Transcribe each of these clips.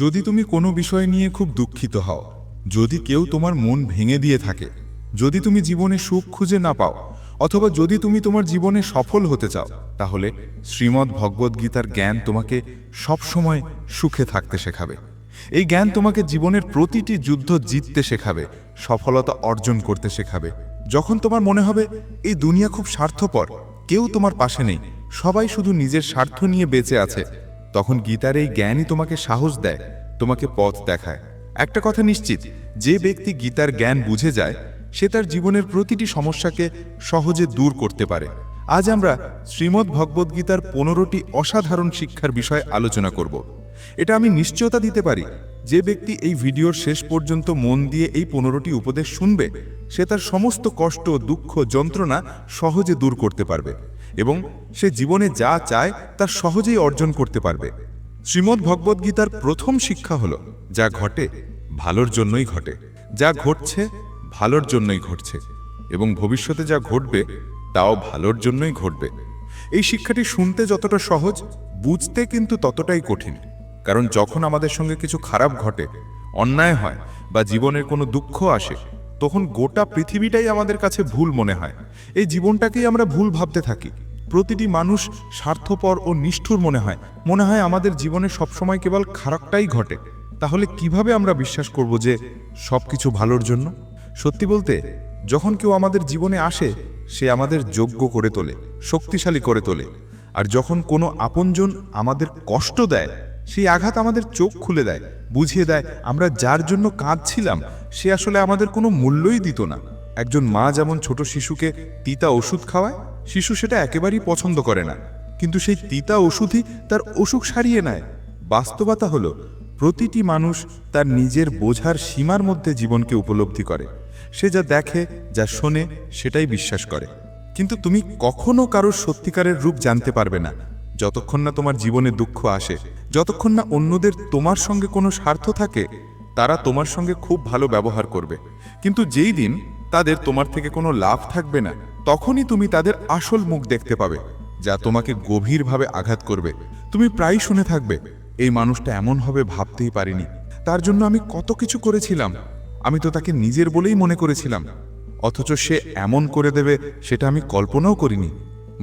যদি তুমি কোনো বিষয় নিয়ে খুব দুঃখিত হও, যদি কেউ তোমার মন ভেঙে দিয়ে থাকে, যদি তুমি জীবনে সুখ খুঁজে না পাও, অথবা যদি তুমি তোমার জীবনে সফল হতে চাও, তাহলে শ্রীমদ্ ভগবদ্গীতার জ্ঞান তোমাকে সবসময় সুখে থাকতে শেখাবে। এই জ্ঞান তোমাকে জীবনের প্রতিটি যুদ্ধ জিততে শেখাবে, সফলতা অর্জন করতে শেখাবে। যখন তোমার মনে হবে, এই দুনিয়া খুব স্বার্থপর, কেউ তোমার পাশে নেই, সবাই শুধু নিজের স্বার্থ নিয়ে বেঁচে আছে তখন গীতার এই জ্ঞানই তোমাকে সাহস দেয়, তোমাকে পথ দেখায়। একটা কথা নিশ্চিত, যে ব্যক্তি গীতার জ্ঞান বুঝে যায়, সে তার জীবনের প্রতিটি সমস্যাকে সহজে দূর করতে পারে। আজ আমরা শ্রীমদ্ ভগবদ্গীতার পনেরোটি অসাধারণ শিক্ষার বিষয়ে আলোচনা করব। এটা আমি নিশ্চয়তা দিতে পারি, যে ব্যক্তি এই ভিডিওর শেষ পর্যন্ত মন দিয়ে এই পনেরোটি উপদেশ শুনবে, সে তার সমস্ত কষ্ট, দুঃখ, যন্ত্রণা সহজে দূর করতে পারবে। এবং সে জীবনে যা চায় তা সহজেই অর্জন করতে পারবে। শ্রীমদ্ ভগবদ্গীতার প্রথম শিক্ষা হল, যা ঘটে, ভালোর জন্যই ঘটে। যা ঘটছে, ভালোর জন্যই ঘটছে। এবং ভবিষ্যতে যা ঘটবে, তাও ভালোর জন্যই ঘটবে। এই শিক্ষাটি শুনতে যতটা সহজ, বুঝতে কিন্তু ততটাই কঠিন। কারণ যখন আমাদের সঙ্গে কিছু খারাপ ঘটে, অন্যায় হয় বা জীবনের কোনো দুঃখ আসে, তখন গোটা পৃথিবীটাই আমাদের কাছে ভুল মনে হয়। এই জীবনটাকেই আমরা ভুল ভাবতে থাকি। প্রতিটি মানুষ স্বার্থপর ও নিষ্ঠুর মনে হয়। মনে হয় আমাদের জীবনে সবসময় কেবল খারাপটাই ঘটে। তাহলে কীভাবে আমরা বিশ্বাস করব যে সব কিছু ভালোর জন্য? সত্যি বলতে, যখন কেউ আমাদের জীবনে আসে, সে আমাদের যোগ্য করে তোলে, শক্তিশালী করে তোলে। আর যখন কোনো আপনজন আমাদের কষ্ট দেয়, সেই আঘাত আমাদের চোখ খুলে দেয়, বুঝিয়ে দেয়, আমরা যার জন্য কাঁদছিলাম, সে আসলে আমাদের কোনো মূল্যই দিত না। একজন মা যেমন ছোট শিশুকে তিতা ওষুধ খাওয়ায় শিশু সেটা একেবারেই পছন্দ করে না। কিন্তু সেই তিতা ওষুধই তার অসুখ সারিয়ে নেয়। বাস্তবতা হলো, প্রতিটি মানুষ তার নিজের বোঝার সীমার মধ্যে জীবনকে উপলব্ধি করে। সে যা দেখে, যা শোনে, সেটাই বিশ্বাস করে। কিন্তু তুমি কখনো কারোর সত্যিকারের রূপ জানতে পারবে না। যতক্ষণ না তোমার জীবনে দুঃখ আসে, যতক্ষণ না অন্যদের তোমার সঙ্গে কোনো স্বার্থ থাকে, তারা তোমার সঙ্গে খুব ভালো ব্যবহার করবে। কিন্তু যেই দিন তাদের তোমার থেকে কোনো লাভ থাকবে না। তখনই তুমি তাদের আসল মুখ দেখতে পাবে, যা তোমাকে গভীরভাবে আঘাত করবে। তুমি প্রায়ই শুনে থাকবে, এই মানুষটা এমন হবে ভাবতেই পারিনি। তার জন্য আমি কত কিছু করেছিলাম, আমি তো তাকে নিজের বলেই মনে করেছিলাম। অথচ সে এমন করে দেবে, সেটা আমি কল্পনাও করিনি।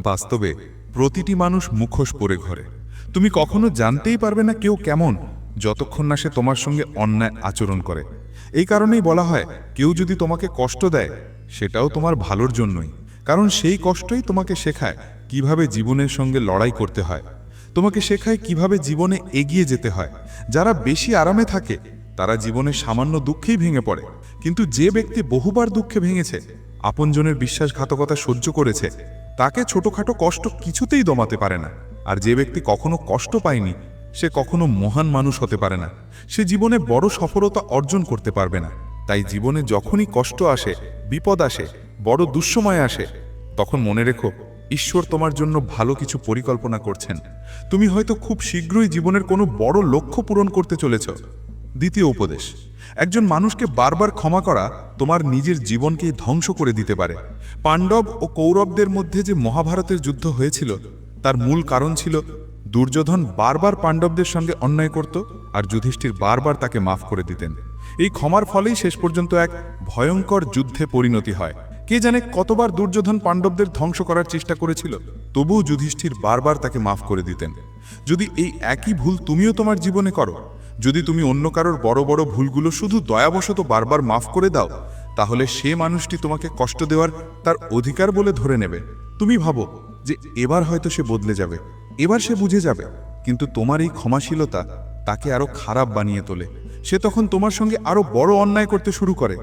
বাস্তবে প্রতিটি মানুষ মুখোশ পরে ঘরে। তুমি কখনো জানতেই পারবে না কেউ কেমন, যতক্ষণ না সে তোমার সঙ্গে অন্যায় আচরণ করে। এই কারণেই বলা হয়, কেউ যদি তোমাকে কষ্ট দেয়, সেটাও তোমার ভালোর জন্যই। কারণ সেই কষ্টই তোমাকে শেখায় কীভাবে জীবনের সঙ্গে লড়াই করতে হয়। তোমাকে শেখায় কীভাবে জীবনে এগিয়ে যেতে হয়। যারা বেশি আরামে থাকে, তারা জীবনে সামান্য দুঃখেই ভেঙে পড়ে। কিন্তু যে ব্যক্তি বহুবার দুঃখে ভেঙেছে, আপনজনের বিশ্বাসঘাতকতা সহ্য করেছে, তাকে ছোটখাটো কষ্ট কিছুতেই দমাতে পারে না। আর যে ব্যক্তি কখনো কষ্ট পায়নি সে কখনো মহান মানুষ হতে পারে না। সে জীবনে বড় সফলতা অর্জন করতে পারবে না। তাই জীবনে যখনই কষ্ট আসে, বিপদ আসে, বড় দুঃসময় আসে, তখন মনে রেখো, ঈশ্বর তোমার জন্য ভালো কিছু পরিকল্পনা করছেন। তুমি হয়তো খুব শীঘ্রই জীবনের কোনো বড় লক্ষ্য পূরণ করতে চলেছ। দ্বিতীয় উপদেশ, একজন মানুষকে বারবার ক্ষমা করা তোমার নিজের জীবনকে ধ্বংস করে দিতে পারে। পাণ্ডব ও কৌরবদের মধ্যে যে মহাভারতের যুদ্ধ হয়েছিল, তার মূল কারণ ছিল দুর্যোধন বারবার পাণ্ডবদের সঙ্গে অন্যায় করত আর যুধিষ্ঠির বারবার তাকে মাফ করে দিতেন। এই ক্ষমার ফলেই শেষ পর্যন্ত এক ভয়ঙ্কর যুদ্ধে পরিণতি হয়। কে জানে কতবার দুর্যোধন পাণ্ডবদের ধ্বংস করার চেষ্টা করেছিল, তবুও যুধিষ্ঠির বারবার তাকে মাফ করে দিতেন। যদি এই একই ভুল তুমিও তোমার জীবনে করো, যদি তুমি অন্য কারোর বড় বড় ভুলগুলো শুধু দয়াবশত বারবার মাফ করে দাও, তাহলে সে মানুষটি তোমাকে কষ্ট দেওয়ার তার অধিকার বলে ধরে নেবে। তুমি ভাবো যে এবার হয়তো সে বদলে যাবে। এবার সে বুঝে যাবে, কিন্তু তোমার এই ক্ষমাশীলতা তাকে আরও খারাপ বানিয়ে তোলে। সে তখন তোমার সঙ্গে আরও বড় অন্যায় করতে শুরু করে,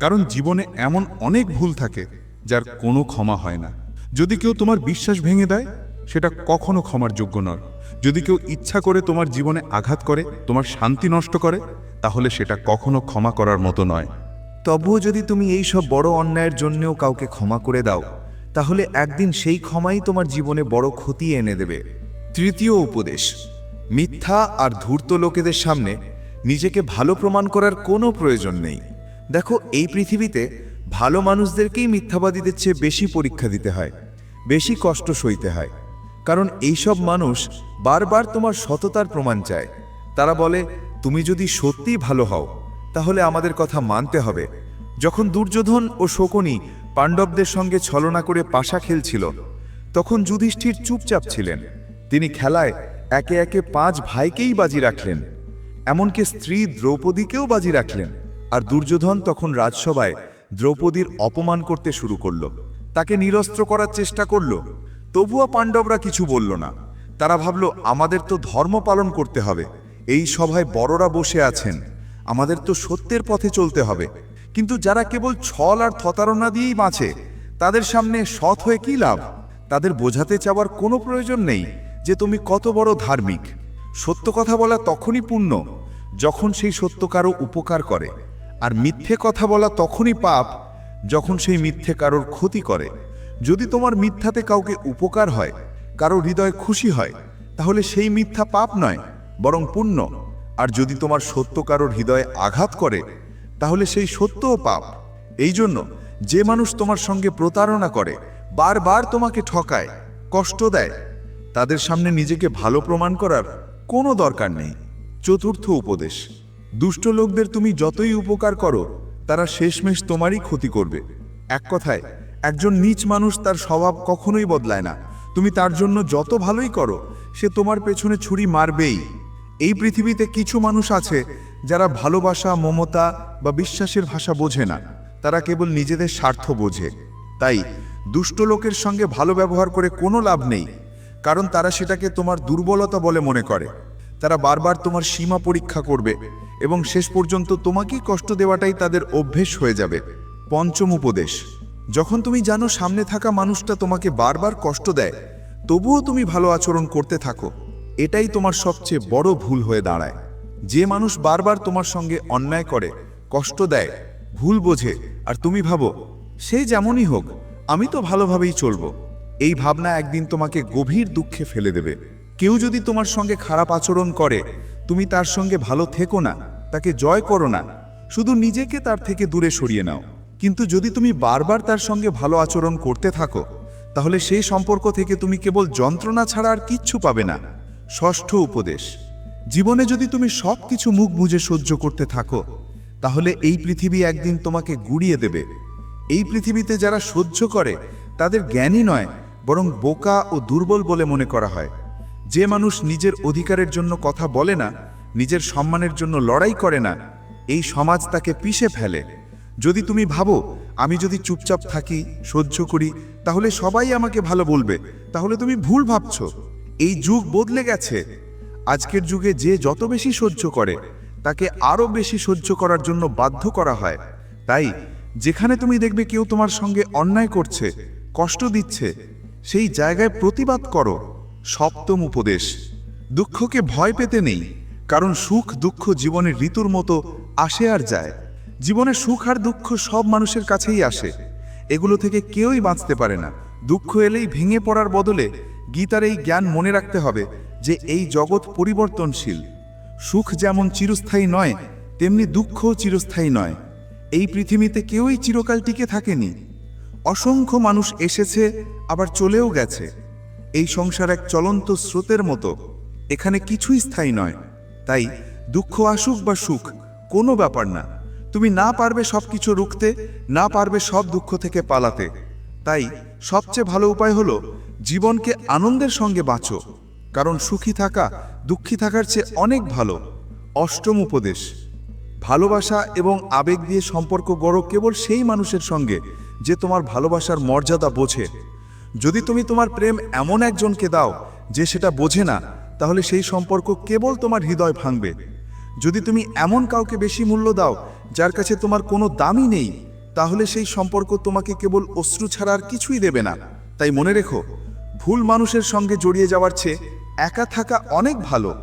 কারণ জীবনে এমন অনেক ভুল থাকে যার কোনো ক্ষমা হয় না। যদি কেউ তোমার বিশ্বাস ভেঙে দেয়, সেটা কখনো ক্ষমার যোগ্য নয়। যদি কেউ ইচ্ছা করে তোমার জীবনে আঘাত করে, তোমার শান্তি নষ্ট করে, তাহলে সেটা কখনো ক্ষমা করার মতো নয়। তবুও যদি তুমি এই সব বড় অন্যায়ের জন্যও কাউকে ক্ষমা করে দাও, তাহলে একদিন সেই ক্ষমাই তোমার জীবনে বড় ক্ষতি এনে দেবে। তৃতীয় উপদেশ, মিথ্যা আর ধূর্ত লোকেদের সামনে নিজেকে ভালো প্রমাণ করার কোনো প্রয়োজন নেই। দেখো, এই পৃথিবীতে ভালো মানুষদেরকেই মিথ্যাবাদীদের চেয়ে বেশি পরীক্ষা দিতে হয়, বেশি কষ্ট সইতে হয়। কারণ এইসব মানুষ বারবার তোমার সততার প্রমাণ চায়। তারা বলে, তুমি যদি সত্যিই ভালো হও, তাহলে আমাদের কথা মানতে হবে। যখন দুর্যোধন ও শকুনি পাণ্ডবদের সঙ্গে ছলনা করে পাশা খেলছিল, তখন যুধিষ্ঠির চুপচাপ ছিলেন। তিনি খেলায় একে একে পাঁচ ভাইকেই বাজি রাখলেন। এমনকি স্ত্রী দ্রৌপদীকেও বাজি রাখলেন। আর দুর্যোধন তখন রাজসভায় দ্রৌপদীর অপমান করতে শুরু করল। তাকে নিরস্ত্র করার চেষ্টা করল। তবুও পাণ্ডবরা কিছু বলল না। তারা ভাবল, আমাদের তো ধর্ম পালন করতে হবে। এই সভায় বড়রা বসে আছেন। আমাদের তো সত্যের পথে চলতে হবে। কিন্তু যারা কেবল ছল আর থতারণা দিয়েই বাঁচে, তাদের সামনে সৎ হয়ে কি লাভ? তাদের বোঝাতে চাওয়ার কোনো প্রয়োজন নেই। যে তুমি কত বড় ধার্মিক। সত্য কথা বলা তখনই পূর্ণ, যখন সেই সত্য কারও উপকার করে, আর মিথ্যে কথা বলা তখনই পাপ, যখন সেই মিথ্যে কারোর ক্ষতি করে। যদি তোমার মিথ্যাতে কাউকে উপকার হয়, কারও হৃদয় খুশি হয়, তাহলে সেই মিথ্যা পাপ নয়, বরং পুণ্য আর যদি তোমার সত্য কারোর হৃদয়ে আঘাত করে, তাহলে সেই সত্যও পাপ। এই জন্য যে মানুষ তোমার সঙ্গে প্রতারণা করে, বারবার তোমাকে ঠকায়, কষ্ট দেয় তাদের সামনে নিজেকে ভালো প্রমাণ করার কোনো দরকার নেই। চতুর্থ উপদেশ, দুষ্ট লোকদের তুমি যতই উপকার করো, তারা শেষমেশ তোমারই ক্ষতি করবে। এক কথায়, একজন নীচ মানুষ তার স্বভাব কখনোই বদলায় না। তুমি তার জন্য যত ভালোই করো, সে তোমার পেছনে ছুরি মারবেই। এই পৃথিবীতে কিছু মানুষ আছে যারা ভালোবাসা, মমতা বা বিশ্বাসের ভাষা বোঝে না। তারা কেবল নিজেদের স্বার্থ বোঝে। তাই দুষ্ট লোকের সঙ্গে ভালো ব্যবহার করে কোনো লাভ নেই। কারণ তারা সেটাকে তোমার দুর্বলতা বলে মনে করে। তারা বারবার তোমার সীমা পরীক্ষা করবে এবং শেষ পর্যন্ত তোমাকেই কষ্ট দেওয়াটাই তাদের অভ্যেস হয়ে যাবে। পঞ্চম উপদেশ, যখন তুমি জানো সামনে থাকা মানুষটা তোমাকে বারবার কষ্ট দেয়, তবুও তুমি ভালো আচরণ করতে থাকো। এটাই তোমার সবচেয়ে বড় ভুল হয়ে দাঁড়ায়। যে মানুষ বারবার তোমার সঙ্গে অন্যায় করে, কষ্ট দেয়, ভুল বোঝে, আর তুমি ভাবো, সে যেমনই হোক, আমি তো ভালোভাবেই চলবো। এই ভাবনা একদিন তোমাকে গভীর দুঃখে ফেলে দেবে। কেউ যদি তোমার সঙ্গে খারাপ আচরণ করে, তুমি তার সঙ্গে ভালো থেকো না, তাকে জয় করো না। শুধু নিজেকে তার থেকে দূরে সরিয়ে নাও। কিন্তু যদি তুমি বারবার তার সঙ্গে ভালো আচরণ করতে থাকো, তাহলে সেই সম্পর্ক থেকে তুমি কেবল যন্ত্রণা ছাড়া আর কিচ্ছু পাবে না। ষষ্ঠ উপদেশ, জীবনে যদি তুমি সব কিছু মুখ বুঝে সহ্য করতে থাকো, তাহলে এই পৃথিবী একদিন তোমাকে গুড়িয়ে দেবে। এই পৃথিবীতে যারা সহ্য করে, তাদের জ্ঞানী নয় বরং বোকা ও দুর্বল বলে মনে করা হয়। যে মানুষ নিজের অধিকারের জন্য কথা বলে না, নিজের সম্মানের জন্য লড়াই করে না, এই সমাজ তাকে পিষে ফেলে। যদি তুমি ভাবো, আমি যদি চুপচাপ থাকি, সহ্য করি, তাহলে সবাই আমাকে ভালো বলবে। তাহলে তুমি ভুল ভাবছ। এই যুগ বদলে গেছে। আজকের যুগে যে যত বেশি সহ্য করে, তাকে আরও বেশি সহ্য করার জন্য বাধ্য করা হয়। তাই, যেখানে তুমি দেখবে কেউ তোমার সঙ্গে অন্যায় করছে, কষ্ট দিচ্ছে সেই জায়গায় প্রতিবাদ করো। সপ্তম উপদেশ, দুঃখকে ভয় পেতে নেই, কারণ সুখ দুঃখ জীবনের ঋতুর মতো আসে আর যায়। জীবনে সুখ আর দুঃখ সব মানুষের কাছেই আসে। এগুলো থেকে কেউই বাঁচতে পারে না। দুঃখ এলেই ভেঙে পড়ার বদলে গীতার এই জ্ঞান মনে রাখতে হবে যে এই জগৎ পরিবর্তনশীল। সুখ যেমন চিরস্থায়ী নয়, তেমনি দুঃখও চিরস্থায়ী নয়। এই পৃথিবীতে কেউই চিরকাল টিকে থাকেনি। অসংখ্য মানুষ এসেছে, আবার চলেও গেছে। এই সংসার এক চলন্ত স্রোতের মতো। এখানে কিছুই স্থায়ী নয়। তাই দুঃখ আসুক বা সুখ, কোনো ব্যাপার না। তুমি না পারবে সব কিছু রুখতে, না পারবে সব দুঃখ থেকে পালাতে। তাই সবচেয়ে ভালো উপায় হলো, জীবনকে আনন্দের সঙ্গে বাঁচো। কারণ সুখী থাকা, দুঃখী থাকার চেয়ে অনেক ভালো। অষ্টম উপদেশ, ভালোবাসা এবং আবেগ দিয়ে সম্পর্ক গড়ো কেবল সেই মানুষের সঙ্গে যে তোমার ভালোবাসার মর্যাদা বোঝে। যদি তুমি তোমার প্রেম এমন একজনকে দাও যে সেটা বোঝে না, তাহলে সেই সম্পর্ক কেবল তোমার হৃদয় ভাঙবে। যদি তুমি এমন কাউকে বেশি মূল্য দাও যার কাছে তোমার কোনো দামই নেই, তাহলে সেই সম্পর্ক তোমাকে কেবল অশ্রু ছাড়া আর কিছুই দেবে না। তাই মনে রেখো, ভুল মানুষের সঙ্গে জড়িয়ে যাওয়ার চেয়ে একা থাকা অনেক ভালো।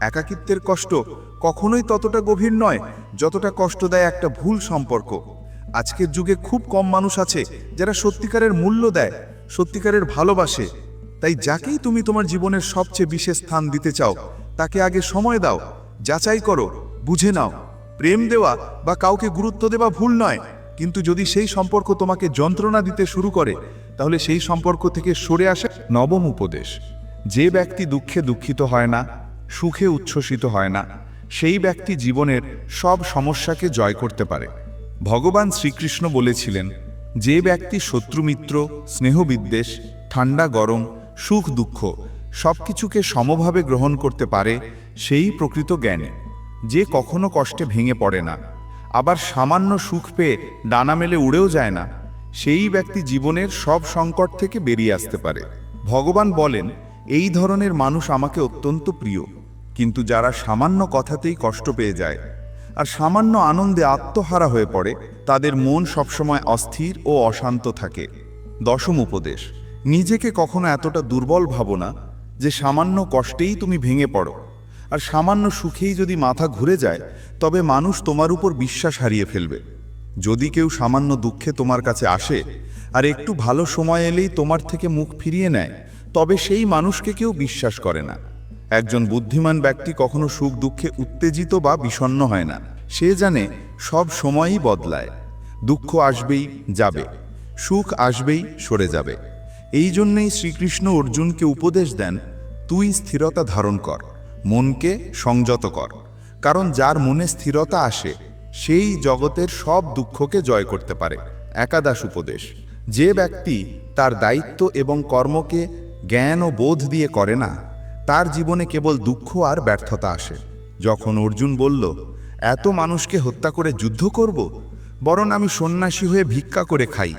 একাকিত্বের কষ্ট কখনোই ততটা গভীর নয়, যতটা কষ্ট দেয় একটা ভুল সম্পর্ক। আজকের যুগে খুব কম মানুষ আছে যারা সত্যিকারের মূল্য দেয়, সত্যিকারের ভালোবাসে। তাই যাকেই তুমি তোমার জীবনের সবচেয়ে বিশেষ স্থান দিতে চাও, তাকে আগে সময় দাও, যাচাই করো, বুঝে নাও। প্রেম দেওয়া বা কাউকে গুরুত্ব দেওয়া ভুল নয়, কিন্তু যদি সেই সম্পর্ক তোমাকে যন্ত্রণা দিতে শুরু করে, তাহলে সেই সম্পর্ক থেকে সরে আসে নবম উপদেশ। যে ব্যক্তি দুঃখে দুঃখিত হয় না, সুখে উচ্ছ্বসিত হয় না, সেই ব্যক্তি জীবনের সব সমস্যাকে জয় করতে পারে। ভগবান শ্রীকৃষ্ণ বলেছিলেন, যে ব্যক্তি শত্রুমিত্র, স্নেহবিদ্বেষ ঠান্ডা গরম, সুখ দুঃখ, সবকিছুকে সমভাবে গ্রহণ করতে পারে, সেই প্রকৃত জ্ঞানী। যে কখনো কষ্টে ভেঙে পড়ে না, আবার সামান্য সুখ পেয়ে ডানা মেলে উড়েও যায় না, সেই ব্যক্তি জীবনের সব সংকট থেকে বেরিয়ে আসতে পারে। ভগবান বলেন, এই ধরনের মানুষ আমাকে অত্যন্ত প্রিয়, কিন্তু যারা সামান্য কথাতেই কষ্ট পেয়ে যায় আর সামান্য আনন্দে আত্মহারা হয়ে পড়ে, তাদের মন সবসময় অস্থির ও অশান্ত থাকে। দশম উপদেশ, নিজেকে কখনো এতটা দুর্বল ভাবো না যে সামান্য কষ্টেই তুমি ভেঙে পড়ো। আর সামান্য সুখেই যদি মাথা ঘুরে যায়, তবে মানুষ তোমার উপর বিশ্বাস হারিয়ে ফেলবে। যদি কেউ সামান্য দুঃখে তোমার কাছে আসে, আর একটু ভালো সময় এলেই তোমার থেকে মুখ ফিরিয়ে নেয়, তবে সেই মানুষকে কেউ বিশ্বাস করে না। একজন বুদ্ধিমান ব্যক্তি কখনো সুখ দুঃখে উত্তেজিত বা বিষণ্ণ হয় না। সে জানে সব সময়ই বদলায়। দুঃখ আসবেই, যাবে। সুখ আসবেই, সরে যাবে। এই জন্যেই শ্রীকৃষ্ণ অর্জুনকে উপদেশ দেন, তুই স্থিরতা ধারণ কর, মনকে সংযত কর। কারণ যার মনে স্থিরতা আসে, সেই জগতের সব দুঃখকে জয় করতে পারে। একাদশ উপদেশ, যে ব্যক্তি তার দায়িত্ব এবং কর্মকে জ্ঞান ও বোধ দিয়ে করে না তার জীবনে কেবল দুঃখ আর ব্যর্থতা আসে। যখন অর্জুন বলল, এত মানুষকে হত্যা করে যুদ্ধ করব? বরং আমি সন্ন্যাসী হয়ে ভিক্ষা করে খাই।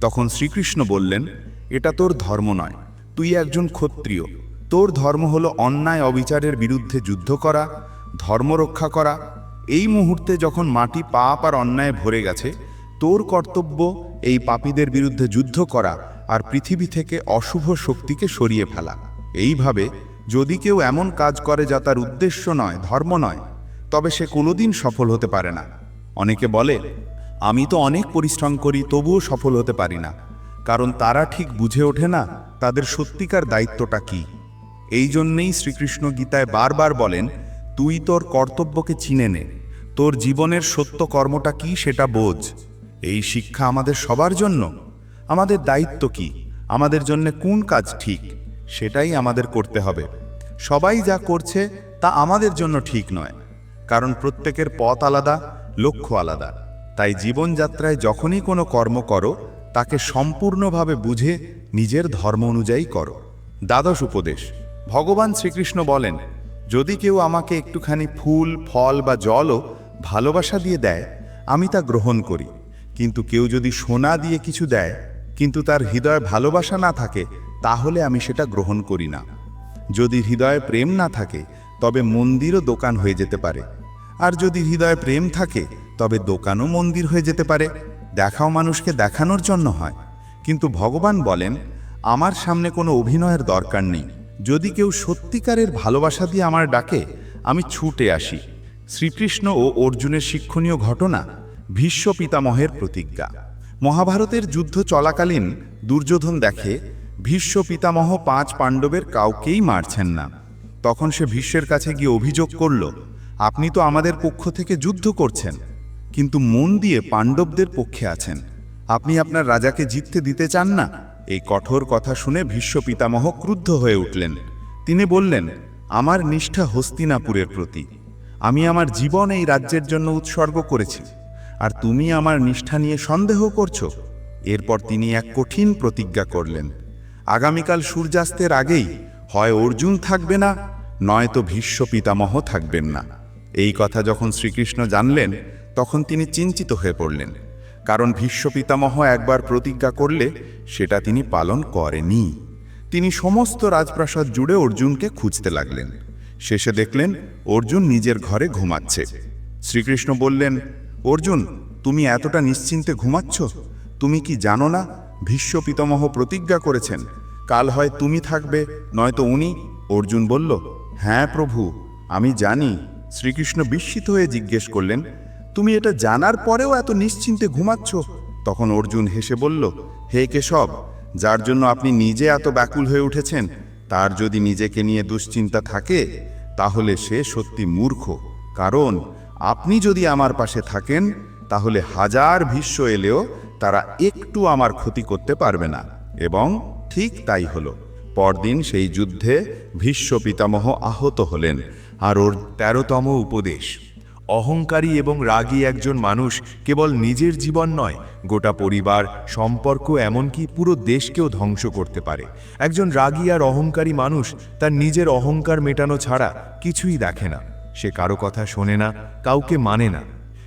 তখন শ্রীকৃষ্ণ বললেন, এটা তোর ধর্ম নয়। তুই একজন ক্ষত্রিয়। তোর ধর্ম হলো অন্যায় অবিচারের বিরুদ্ধে যুদ্ধ করা, ধর্ম রক্ষা করা। এই মুহূর্তে যখন মাটি পাপ আর অন্যায় ভরে গেছে, তোর কর্তব্য এই পাপীদের বিরুদ্ধে যুদ্ধ করা আর পৃথিবী থেকে অশুভ শক্তিকে সরিয়ে ফেলা। এইভাবে যদি কেউ এমন কাজ করে যা তার উদ্দেশ্য নয়, ধর্ম নয়, তবে সে কোনোদিন সফল হতে পারে না। অনেকে বলে, আমি তো অনেক পরিশ্রম করি, তবুও সফল হতে পারি না। কারণ তারা ঠিক বুঝে ওঠে না, তাদের সত্যিকার দায়িত্বটা কি? এই জন্যেই শ্রীকৃষ্ণ গীতায় বারবার বলেন, তুই তোর কর্তব্যকে চিনে নে। তোর জীবনের সত্য কর্মটা কি সেটা বোঝ। এই শিক্ষা আমাদের সবার জন্য। আমাদের দায়িত্ব কি? আমাদের জন্য কোন কাজ ঠিক? সেটাই আমাদের করতে হবে। সবাই যা করছে তা আমাদের জন্য ঠিক নয়, কারণ প্রত্যেকের পথ আলাদা, লক্ষ্য আলাদা। তাই জীবনযাত্রায় যখনই কোনো কর্ম করো, তাকে সম্পূর্ণভাবে বুঝে নিজের ধর্ম অনুযায়ী করো। দ্বাদশ উপদেশ, ভগবান শ্রীকৃষ্ণ বলেন, যদি কেউ আমাকে একটুখানি ফুল, ফল বা জলও ভালোবাসা দিয়ে দেয়, আমি তা গ্রহণ করি। কিন্তু কেউ যদি সোনা দিয়ে কিছু দেয়, কিন্তু তার হৃদয়ে ভালোবাসা না থাকে তাহলে আমি সেটা গ্রহণ করি না। যদি হৃদয়ে প্রেম না থাকে, তবে মন্দিরও দোকান হয়ে যেতে পারে। আর যদি হৃদয়ে প্রেম থাকে, তবে দোকানও মন্দির হয়ে যেতে পারে। দেখাও মানুষকে দেখানোর জন্য হয়। কিন্তু ভগবান বলেন, আমার সামনে কোনো অভিনয়ের দরকার নেই। যদি কেউ সত্যিকারের ভালোবাসা দিয়ে আমার ডাকে, আমি ছুটে আসি। শ্রীকৃষ্ণ ও অর্জুনের শিক্ষণীয় ঘটনা ভীষ্ম পিতামহের প্রতিজ্ঞা। মহাভারতের যুদ্ধ চলাকালীন দুর্যোধন দেখে ভীষ্ম পিতামহ পাঁচ পাণ্ডবের কাউকেই মারছেন না। তখন সে ভীষ্মের কাছে গিয়ে অভিযোগ করল, আপনি তো আমাদের পক্ষ থেকে যুদ্ধ করছেন, কিন্তু মন দিয়ে পাণ্ডবদের পক্ষে আছেন। আপনি আপনার রাজাকে জিততে দিতে চান না? এই কঠোর কথা শুনে ভীষ্ম পিতামহ ক্রুদ্ধ হয়ে উঠলেন। তিনি বললেন, আমার নিষ্ঠা হস্তিনাপুরের প্রতি। আমি আমার জীবন এই রাজ্যের জন্য উৎসর্গ করেছি, আর তুমি আমার নিষ্ঠা নিয়ে সন্দেহ করছ। এরপর তিনি এক কঠিন প্রতিজ্ঞা করলেন। আগামীকাল সূর্যাস্তের আগেই হয় অর্জুন থাকবে না, নয়তো ভীষ্ম পিতামহ থাকবেন না। এই কথা যখন শ্রীকৃষ্ণ জানলেন, তখন তিনি চিন্তিত হয়ে পড়লেন, কারণ ভীষ্ম পিতামহ একবার প্রতিজ্ঞা করলে সেটা তিনি পালন করেনি। তিনি সমস্ত রাজপ্রাসাদ জুড়ে অর্জুনকে খুঁজতে লাগলেন। শেষে দেখলেন, অর্জুন নিজের ঘরে ঘুমাচ্ছে। শ্রীকৃষ্ণ বললেন, অর্জুন, তুমি এতটা নিশ্চিন্তে ঘুমাচ্ছ? তুমি কি জানো না ভীষ্ম পিতামহ প্রতিজ্ঞা করেছেন, কাল হয় তুমি থাকবে, নয়তো উনি। অর্জুন বলল হ্যাঁ প্রভু, আমি জানি। শ্রীকৃষ্ণ বিস্মিত হয়ে জিজ্ঞেস করলেন, তুমি এটা জানার পরেও এত নিশ্চিন্তে ঘুমাচ্ছ? তখন অর্জুন হেসে বলল, হে কেশব, যার জন্য আপনি নিজে এত ব্যাকুল হয়ে উঠেছেন, তার যদি নিজেকে নিয়ে দুশ্চিন্তা থাকে, তাহলে সে সত্যি মূর্খ। কারণ আপনি যদি আমার পাশে থাকেন, তাহলে হাজার ভীষ্ম এলেও তারা একটু আমার ক্ষতি করতে পারবে না, এবং ঠিক তাই হলো। পরদিন সেই যুদ্ধে ভীষ্ম পিতামহ আহত হলেন, আর ওর তেরোতম উপদেশ। অহংকারী এবং রাগী একজন মানুষ কেবল নিজের জীবন নয়, গোটা পরিবার, সম্পর্ক এমনকি পুরো দেশকেও ধ্বংস করতে পারে। একজন রাগী আর অহংকারী মানুষ তার নিজের অহংকার মেটানো ছাড়া কিছুই দেখে না। সে কারও কথা শোনে না, কাউকে মানে না।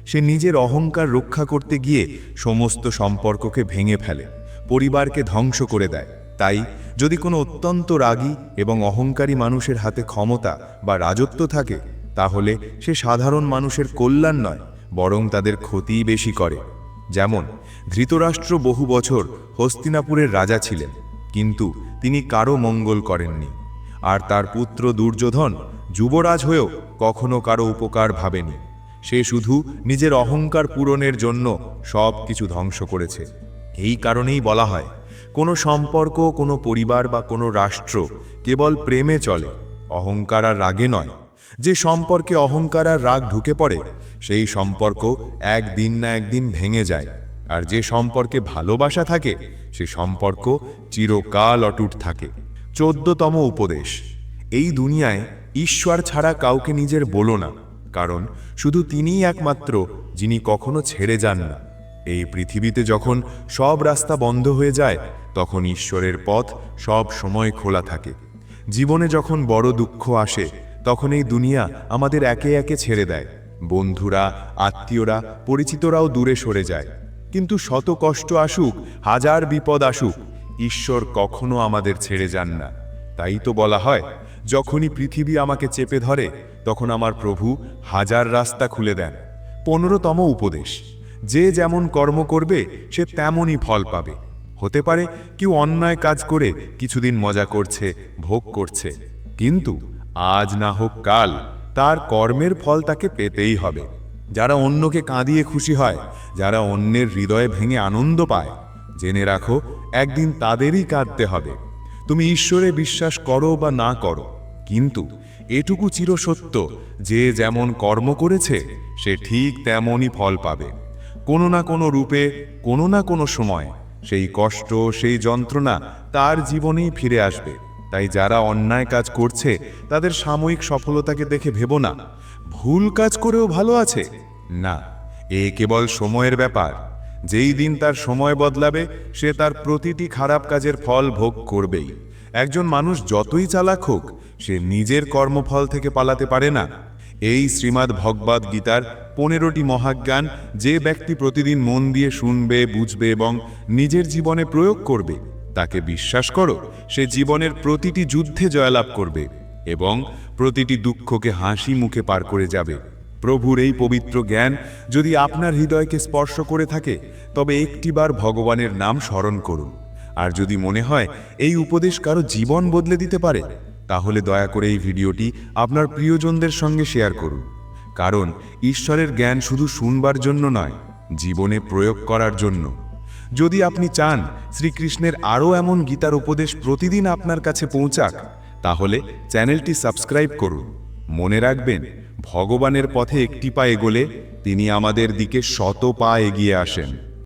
সে নিজের অহংকার রক্ষা করতে গিয়ে সমস্ত সম্পর্ককে ভেঙে ফেলে, পরিবারকে ধ্বংস করে দেয়। তাই, যদি কোনো অত্যন্ত রাগী এবং অহংকারী মানুষের হাতে ক্ষমতা বা রাজত্ব থাকে, তাহলে সে সাধারণ মানুষের কল্যাণ নয়, বরং তাদের ক্ষতিই বেশি করে। যেমন, ধৃতরাষ্ট্র বহু বছর হস্তিনাপুরের রাজা ছিলেন, কিন্তু তিনি কারও মঙ্গল করেননি। আর তার পুত্র দুর্যোধন যুবরাজ হয়েও কখনো কারও উপকার ভাবেনি। সে শুধু নিজের অহংকার পূরণের জন্য সব কিছু ধ্বংস করেছে। এই কারণেই বলা হয়, কোনো সম্পর্ক, কোনো পরিবার বা কোনো রাষ্ট্র কেবল প্রেমে চলে, অহংকার আর রাগে নয়। যে সম্পর্কে অহংকার আর রাগ ঢুকে পড়ে, সেই সম্পর্ক একদিন না একদিন ভেঙে যায়। আর যে সম্পর্কে ভালোবাসা থাকে, সে সম্পর্ক চিরকাল অটুট থাকে। চোদ্দতম উপদেশ, এই দুনিয়ায় ঈশ্বর ছাড়া কাউকে নিজের বলো না। কারণ শুধু তিনিই একমাত্র যিনি কখনো ছেড়ে যান না। এই পৃথিবীতে যখন সব রাস্তা বন্ধ হয়ে যায়, তখন ঈশ্বরের পথ সব সময় খোলা থাকে। জীবনে যখন বড় দুঃখ আসে, তখন এই দুনিয়া আমাদের একে একে ছেড়ে দেয়। বন্ধুরা, আত্মীয়রা, পরিচিতরাও দূরে সরে যায়। কিন্তু শত কষ্ট আসুক, হাজার বিপদ আসুক, ঈশ্বর কখনো আমাদের ছেড়ে যান না। তাই তো বলা হয়, যখনই পৃথিবী আমাকে চেপে ধরে তখন আমার প্রভু হাজার রাস্তা খুলে দেন, পনেরোতম উপদেশ। যে যেমন কর্ম করবে, সে তেমনই ফল পাবে। হতে পারে কেউ অন্যায় কাজ করে কিছুদিন মজা করছে, ভোগ করছে, কিন্তু আজ না হোক কাল, তার কর্মের ফল তাকে পেতেই হবে। যারা অন্যকে কাঁদিয়ে খুশি হয়, যারা অন্যের হৃদয়ে ভেঙে আনন্দ পায়, জেনে রাখো, একদিন তাদেরই কাঁদতে হবে। তুমি ঈশ্বরে বিশ্বাস করো বা না করো, কিন্তু এটুকু চিরসত্য যে যেমন কর্ম করেছে, সে ঠিক তেমনই ফল পাবে। কোনো না কোনো রূপে, কোনো না কোনো সময়, সেই কষ্ট, সেই যন্ত্রণা তার জীবনেই ফিরে আসবে। তাই যারা অন্যায় কাজ করছে, তাদের সাময়িক সফলতাকে দেখে ভেবো না। ভুল কাজ করেও ভালো আছে? না, এ কেবল সময়ের ব্যাপার। যেই দিন তার সময় বদলাবে, সে তার প্রতিটি খারাপ কাজের ফল ভোগ করবেই। একজন মানুষ যতই চালাক হোক, সে নিজের কর্মফল থেকে পালাতে পারে না। এই শ্রীমদ্ ভগবদ গীতার পনেরোটি মহাজ্ঞান যে ব্যক্তি প্রতিদিন মন দিয়ে শুনবে, বুঝবে এবং নিজের জীবনে প্রয়োগ করবে, তাকে বিশ্বাস করো, সে জীবনের প্রতিটি যুদ্ধে জয়লাভ করবে এবং প্রতিটি দুঃখকে হাসি মুখে পার করে যাবে। প্রভুর এই পবিত্র জ্ঞান যদি আপনার হৃদয়কে স্পর্শ করে থাকে, তবে একটিবার ভগবানের নাম স্মরণ করুন। আর যদি মনে হয় এই উপদেশ কারও জীবন বদলে দিতে পারে, তাহলে দয়া করে এই ভিডিওটি আপনার প্রিয়জনদের সঙ্গে শেয়ার করুন। কারণ ঈশ্বরের জ্ঞান শুধু শুনবার জন্য নয়, জীবনে প্রয়োগ করার জন্য। যদি আপনি চান শ্রীকৃষ্ণের আরও এমন গীতার উপদেশ প্রতিদিন আপনার কাছে পৌঁছাক, তাহলে চ্যানেলটি সাবস্ক্রাইব করুন। মনে রাখবেন, ভগবানের পথে একটি পা এগোলে তিনি আমাদের দিকে শত পা এগিয়ে আসেন।